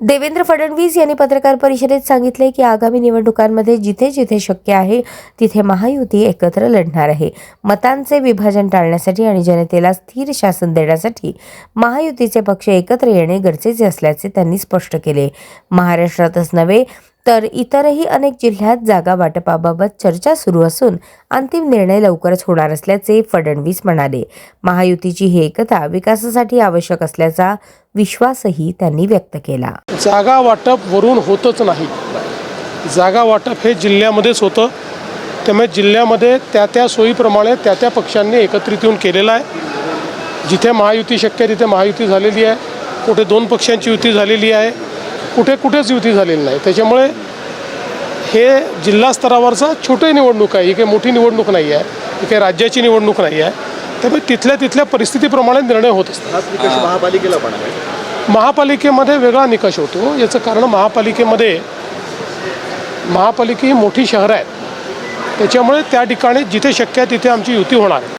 देवेंद्र फडणवीस यांनी पत्रकार परिषदेत सांगितले की आगामी निवडणुकांमध्ये जिथे जिथे शक्य आहे तिथे महायुती एकत्र लढणार आहे. मतांचे विभाजन टाळण्यासाठी आणि जनतेला स्थिर शासन देण्यासाठी महायुतीचे पक्ष एकत्र येणे गरजेचे असल्याचे त्यांनी स्पष्ट केले. महाराष्ट्रातच नव्हे तर इतरही अनेक जिल्ह्यात जागा वाटपाबाबत चर्चा सुरू असून अंतिम निर्णय लवकरच होणार असल्याचे फडणवीस म्हणाले. महायुतीची ही एकता विकासासाठी आवश्यक असल्याचा विश्वासही त्यांनी व्यक्त केला. जागा वाटप वरून होतच नाही. जागा वाटप हे जिल्ह्यामध्येच होतं. त्यामुळे जिल्ह्यामध्ये त्या त्या सोयीप्रमाणे त्या त्या पक्षांनी एकत्रित येऊन केलेलं आहे. जिथे महायुती शक्य आहे तिथे महायुती झालेली आहे. कुठे दोन पक्षांची युती झालेली आहे. कुठे कुठेच युती झालेली नाही. त्याच्यामुळे हे जिल्हा स्तरावरचा छोटी निवडणूक आहे. ही काही मोठी निवडणूक नाही आहे. ही काही राज्याची निवडणूक नाही आहे. त्यामुळे तिथल्या तिथल्या परिस्थितीप्रमाणे निर्णय होत असतात. हाच निकष महापालिकेला पण महापालिकेमध्ये वेगळा निकष होतो. याचं कारण महापालिकेमध्ये महापालिका ही मोठी शहरं आहेत. त्याच्यामुळे त्या ठिकाणी जिथे शक्य आहे तिथे आमची युती होणार आहे.